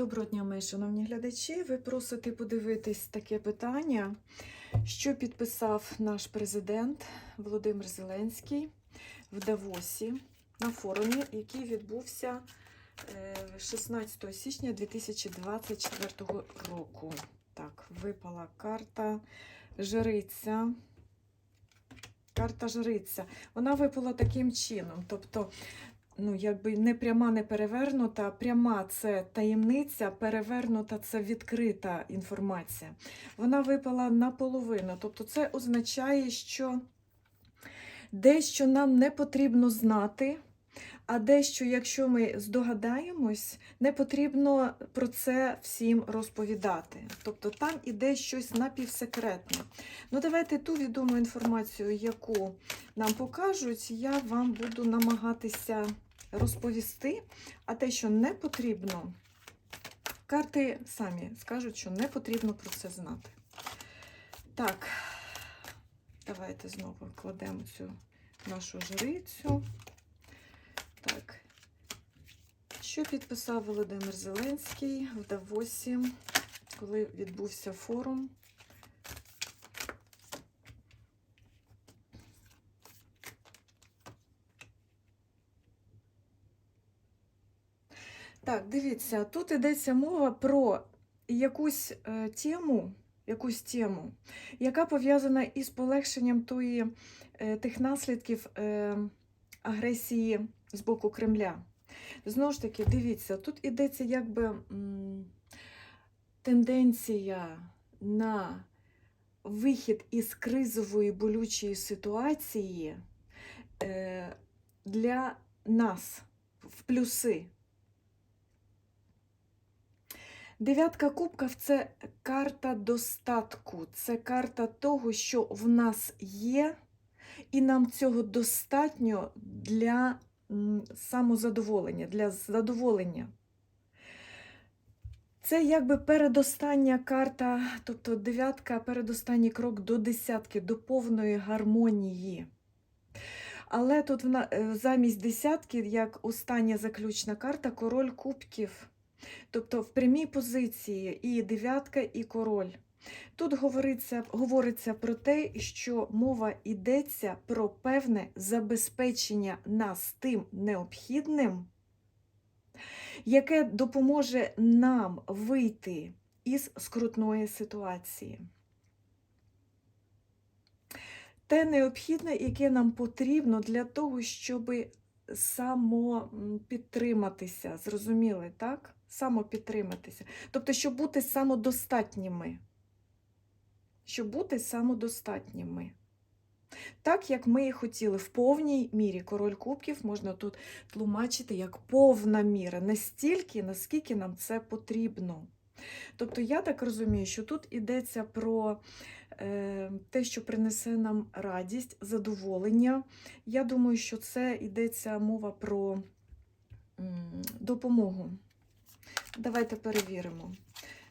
Доброго дня, мої шановні глядачі. Ви просите подивитись таке питання, що підписав наш президент Володимир Зеленський в Давосі на форумі, який відбувся е, 16 січня 2024 року. Так, випала карта жриця. Карта жриця. Вона випала таким чином. Тобто ну, якби не пряма, не перевернута. Пряма це таємниця, перевернута це відкрита інформація. Вона випала наполовину. Тобто, це означає, що дещо нам не потрібно знати, а дещо, якщо ми здогадаємось, не потрібно про це всім розповідати. Тобто там іде щось напівсекретне. Ну, давайте ту відому інформацію, яку нам покажуть, я вам буду намагатися розповісти, а те, що не потрібно, карти самі скажуть, що не потрібно про це знати. Так, давайте знову кладемо цю нашу жрицю. Так. Що підписав Володимир Зеленський в Давосі, коли відбувся форум? Так, дивіться, тут йдеться мова про якусь е, тему, якусь тему, яка пов'язана із полегшенням тої, е, тих наслідків е, агресії з боку Кремля. Знову ж таки, дивіться, тут йдеться якби тенденція на вихід із кризової болючої ситуації для нас в плюси. Дев'ятка кубків це карта достатку, це карта того, що в нас є, і нам цього достатньо для самозадоволення, для задоволення. Це якби передостання карта, тобто дев'ятка, передостанній крок до десятки, до повної гармонії. Але тут е, замість десятки, як остання заключна карта, король кубків. Тобто в прямій позиції і дев'ятка, і король. Тут говориться, говориться про те, що мова йдеться про певне забезпечення нас тим необхідним, яке допоможе нам вийти із скрутної ситуації. Те необхідне, яке нам потрібно для того, щоб самопідтриматися, зрозуміли, так? Самопідтриматися. Тобто, щоб бути самодостатніми. Щоб бути самодостатніми. Так, як ми і хотіли, в повній мірі король кубків можна тут тлумачити як повна міра, настільки, наскільки нам це потрібно. Тобто, я так розумію, що тут йдеться про е, те, що принесе нам радість, задоволення. Я думаю, що це йдеться мова про допомогу. Давайте перевіримо.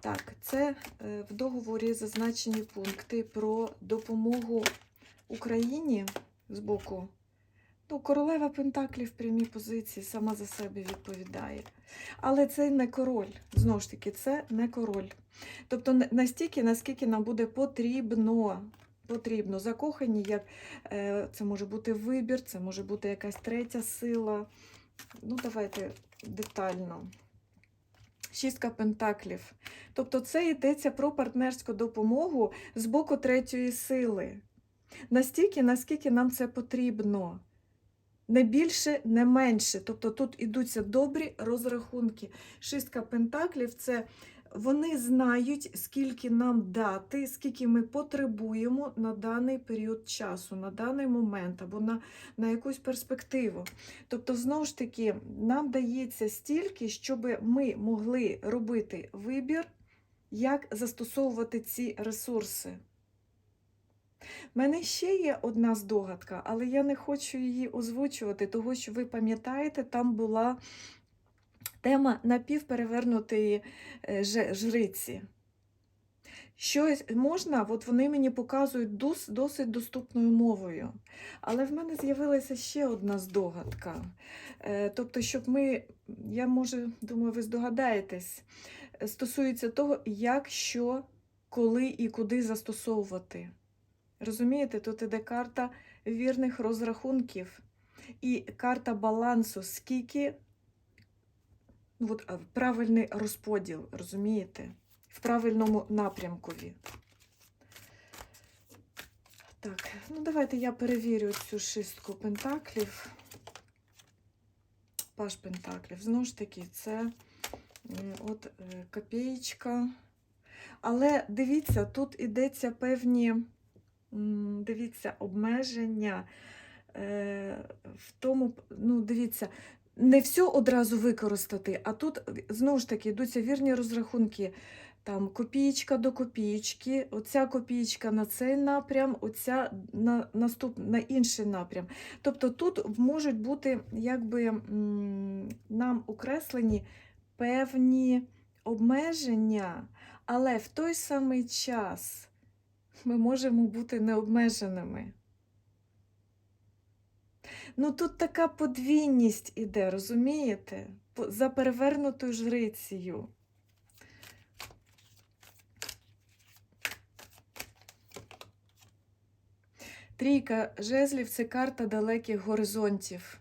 Так, це е, в договорі зазначені пункти про допомогу Україні з боку. Ну, королева Пентаклів в прямій позиції сама за себе відповідає. Але це не король. Знову ж таки, це не король. Тобто настільки, наскільки нам буде потрібно. Потрібно закохані, як е, це може бути вибір, це може бути якась третя сила. Ну, давайте детально. Шістка пентаклів. Тобто це йдеться про партнерську допомогу з боку третьої сили. Настільки, наскільки нам це потрібно. Не більше, не менше. Тобто тут ідуться добрі розрахунки. Шістка пентаклів це вони знають, скільки нам дати, скільки ми потребуємо на даний період часу, на даний момент або на, на якусь перспективу. Тобто, знову ж таки, нам дається стільки, щоб ми могли робити вибір, як застосовувати ці ресурси. У мене ще є одна здогадка, але я не хочу її озвучувати, того що ви пам'ятаєте, там була тема напівперевернутої е, жриці. Щось можна, от вони мені показують дос- досить доступною мовою. Але в мене з'явилася ще одна здогадка. Е, Тобто, щоб ми, я може, думаю, ви здогадаєтесь, е, стосується того, як, що, коли і куди застосовувати. Розумієте, тут іде карта вірних розрахунків і карта балансу, скільки от, правильний розподіл, розумієте? В правильному напрямкові. Так, ну давайте я перевірю цю шістку пентаклів. Паш пентаклів. Знову ж таки, це от е, копієчка. Але дивіться, тут ідеться певні, дивіться, обмеження е, в тому, ну, дивіться, не все одразу використати, а тут знову ж таки йдуться вірні розрахунки. Там копієчка до копієчки, оця копієчка на цей напрям, оця на, наступ, на інший напрям. Тобто тут можуть бути якби нам окреслені певні обмеження, але в той самий час ми можемо бути необмеженими. Ну тут така подвійність іде, розумієте? За перевернутою жрицею. Трійка жезлів це карта далеких горизонтів.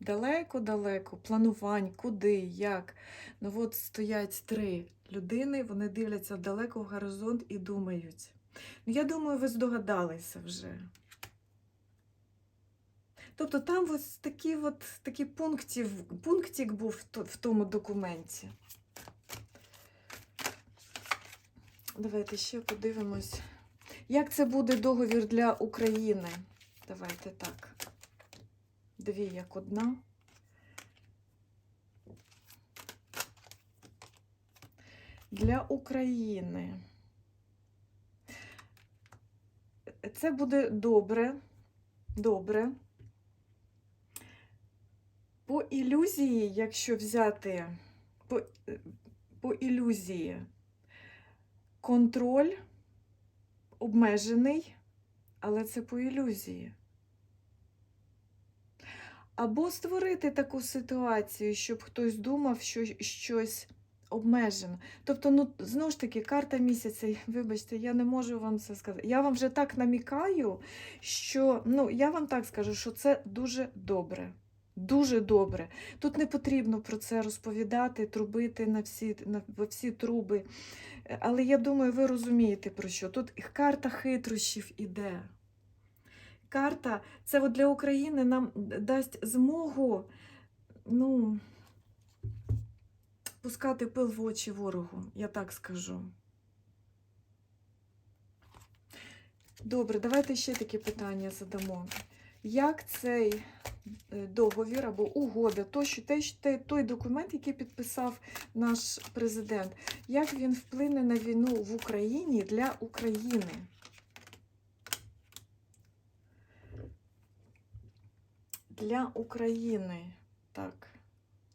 Далеко-далеко, планувань, куди, як. Ну от стоять три людини, вони дивляться далеко в горизонт і думають. Ну, я думаю, ви здогадалися вже. Тобто там ось такі от, такі пунктів, пунктик був в тому документі. Давайте ще подивимось. Як це буде договір для України? Давайте так. Дві як одна. Для України. Це буде добре. Добре. По ілюзії, якщо взяти по, по ілюзії, контроль обмежений, але це по ілюзії. Або створити таку ситуацію, щоб хтось думав, що щось обмежено. Тобто, ну, знову ж таки, карта місяця, вибачте, я не можу вам це сказати. Я вам вже так намікаю, що ну, я вам так скажу, що це дуже добре. Дуже добре. Тут не потрібно про це розповідати, трубити на всі, на, во всі труби. Але я думаю, ви розумієте про що. Тут карта хитрощів іде. Карта це от для України нам дасть змогу ну, пускати пил в очі ворогу, я так скажу. Добре, давайте ще таке питання задамо. Як цей е, договір або угода, то, що, те- той документ, який підписав наш президент, як він вплине на війну в Україні для України? Для України. Так,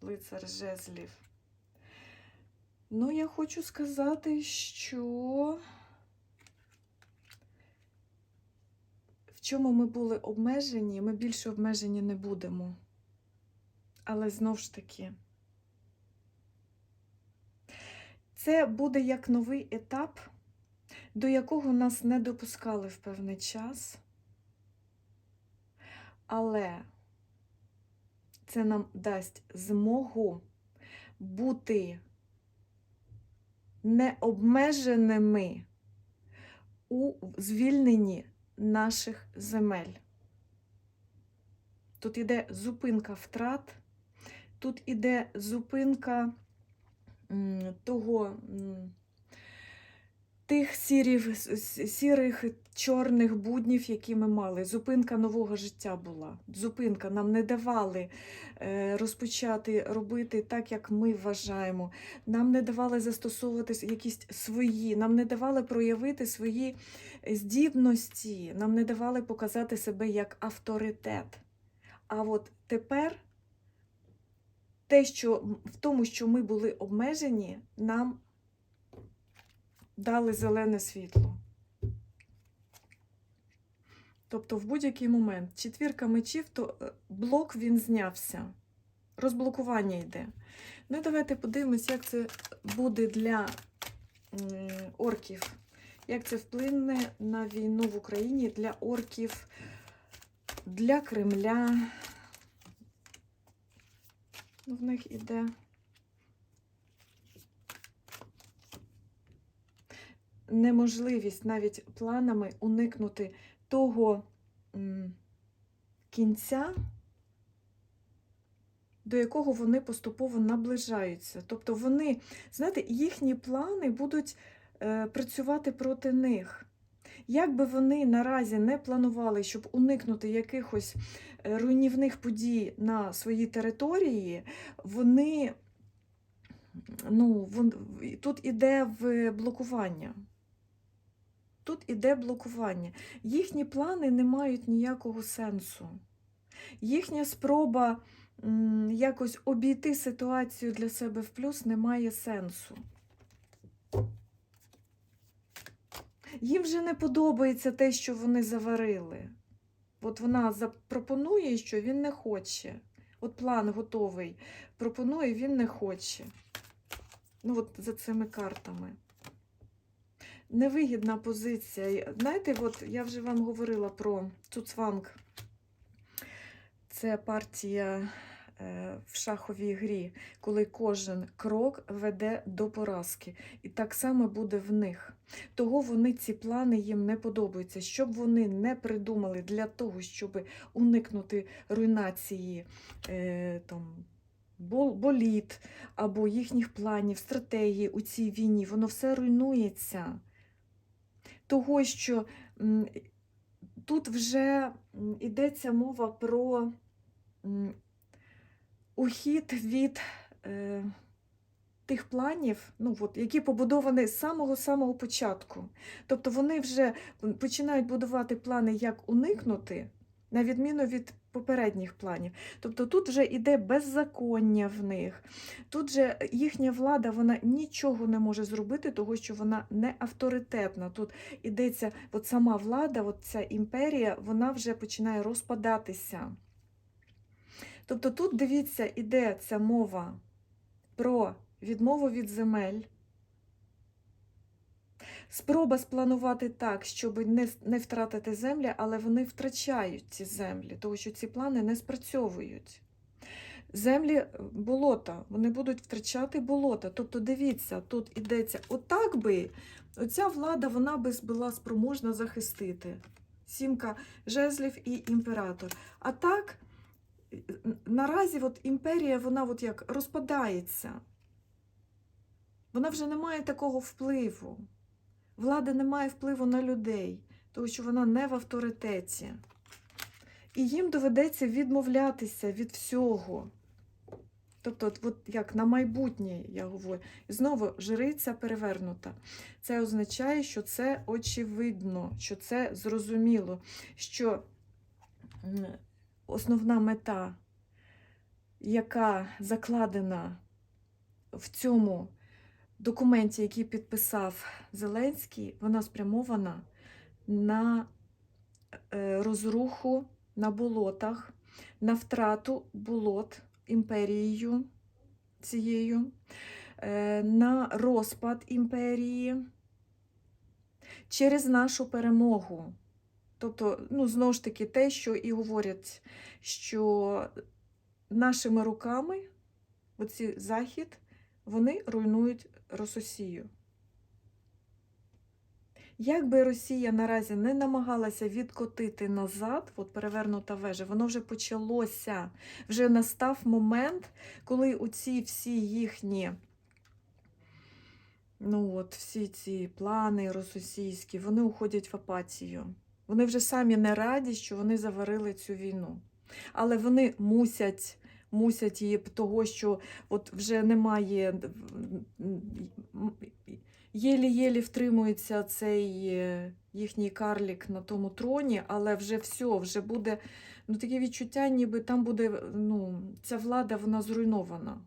лицар жезлів. Ну, я хочу сказати, що чому ми були обмежені, ми більше обмежені не будемо. Але знов ж таки, це буде як новий етап, до якого нас не допускали в певний час. Але це нам дасть змогу бути необмеженими у звільненні наших земель. Тут іде зупинка втрат, тут іде зупинка того, тих сірів, сірих, чорних буднів, які ми мали. Зупинка нового життя була. Зупинка нам не давали е, розпочати робити так, як ми вважаємо. Нам не давали застосовувати якісь свої, нам не давали проявити свої здібності, нам не давали показати себе як авторитет. А от тепер те, що в тому, що ми були обмежені, нам дали зелене світло. Тобто в будь-який момент четвірка мечів, то е, блок він знявся. Розблокування йде. Ну давайте подивимось, як це буде для орків. Як це вплине на війну в Україні для орків, для Кремля. Ну, в них іде. Неможливість навіть планами уникнути того кінця, до якого вони поступово наближаються. Тобто вони, знаєте, їхні плани будуть е, працювати проти них. Як би вони наразі не планували, щоб уникнути якихось е, руйнівних подій на своїй території, вони ну, вон, тут іде в блокування. Тут іде блокування. Їхні плани не мають ніякого сенсу. Їхня спроба якось обійти ситуацію для себе в плюс не має сенсу. Їм вже не подобається те, що вони заварили. От вона запропонує, що він не хоче. От план готовий. Пропонує, він не хоче. Ну, от за цими картами. Невигідна позиція. Знаєте, от я вже вам говорила про Цуцванг. Це партія е, в шаховій грі, коли кожен крок веде до поразки. І так само буде в них. Того вони ці плани їм не подобаються. Щоб вони не придумали для того, щоб уникнути руйнації е, там, боліт або їхніх планів, стратегії у цій війні, воно все руйнується. Того, що тут вже йдеться мова про ухід від е, тих планів, ну, от, які побудовані з самого-самого початку. Тобто вони вже починають будувати плани, як уникнути, на відміну від попередніх планів. Тобто тут вже йде беззаконня в них. Тут же їхня влада вона нічого не може зробити, того що вона не авторитетна. Тут йдеться, от сама влада, от ця імперія, вона вже починає розпадатися. Тобто тут, дивіться, іде ця мова про відмову від земель. Спроба спланувати так, щоб не, не втратити землі, але вони втрачають ці землі, тому що ці плани не спрацьовують. Землі е, болота, вони будуть втрачати болота. Тобто, дивіться, тут ідеться, отак би оця влада вона би була спроможна захистити. Сімка жезлів і імператор. А так, е, наразі от імперія, вона от як розпадається. Вона вже не має такого впливу. Влада не має впливу на людей, тому що вона не в авторитеті. І їм доведеться відмовлятися від всього. Тобто, от, як на майбутнє, я говорю, і знову жриця перевернута. Це означає, що це очевидно, що це зрозуміло, що основна мета, яка закладена в цьому документі, який підписав Зеленський, вона спрямована на е, розруху на болотах, на втрату болот імперією цією, е, на розпад імперії через нашу перемогу. Тобто, ну, знову ж таки, те, що і говорять, що нашими руками оці захід, вони руйнують Рососію. Як би Росія наразі не намагалася відкотити назад, от перевернута вежа, воно вже почалося. Вже настав момент, коли оці всі їхні, ну от всі ці плани російські, вони уходять в апатію. Вони вже самі не раді, що вони заварили цю війну. Але вони мусять, мусять її того, що от вже немає. Єлі-єлі втримується цей е, їхній карлік на тому троні, але вже все, вже буде ну, таке відчуття, ніби там буде ну, ця влада вона зруйнована.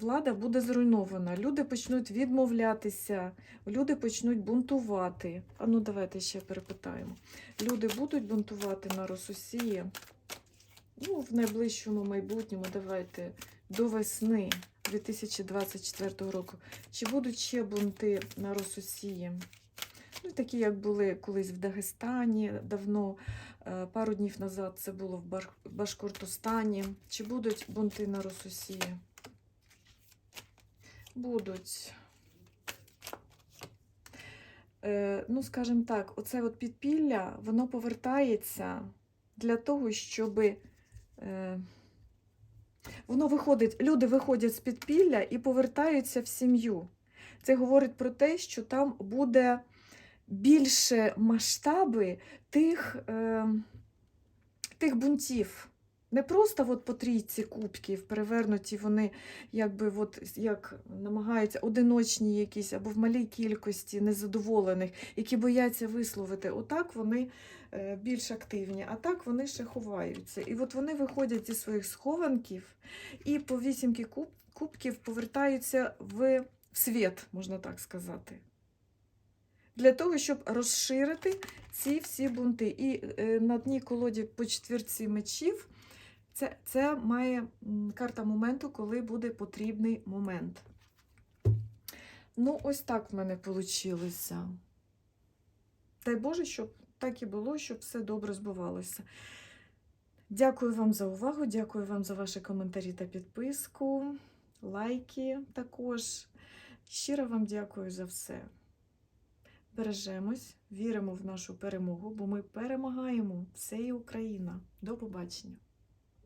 Влада буде зруйнована, люди почнуть відмовлятися, люди почнуть бунтувати. А ну давайте ще перепитаємо. Люди будуть бунтувати на Росусії? Ну, в найближчому майбутньому, давайте до весни 2024 року. Чи будуть ще бунти на Росусії? Ну, такі, як були колись в Дагестані давно, е, пару днів назад це було в Башкортостані. Чи будуть бунти на Росусії? Будуть. Е, ну, скажімо так, оце от підпілля, воно повертається для того, щоб е, воно виходить, люди виходять з підпілля і повертаються в сім'ю. Це говорить про те, що там буде більше масштаби тих, е, тих бунтів. Не просто от по трійці кубків перевернуті вони якби от як намагаються одиночні якісь або в малій кількості незадоволених, які бояться висловити. Отак вони е, більш активні, а так вони ще ховаються. І от вони виходять зі своїх схованків і по вісімки куб, кубків повертаються в світ, можна так сказати. Для того, щоб розширити ці всі бунти. І е, на дні колоді по четвірці мечів це, це має карта моменту, коли буде потрібний момент. Ну, ось так в мене вийшло. Дай Боже, щоб так і було, щоб все добре збувалося. Дякую вам за увагу, дякую вам за ваші коментарі та підписку, лайки також. Щиро вам дякую за все. Бережемось, віримо в нашу перемогу, бо ми перемагаємо. І Україна. До побачення.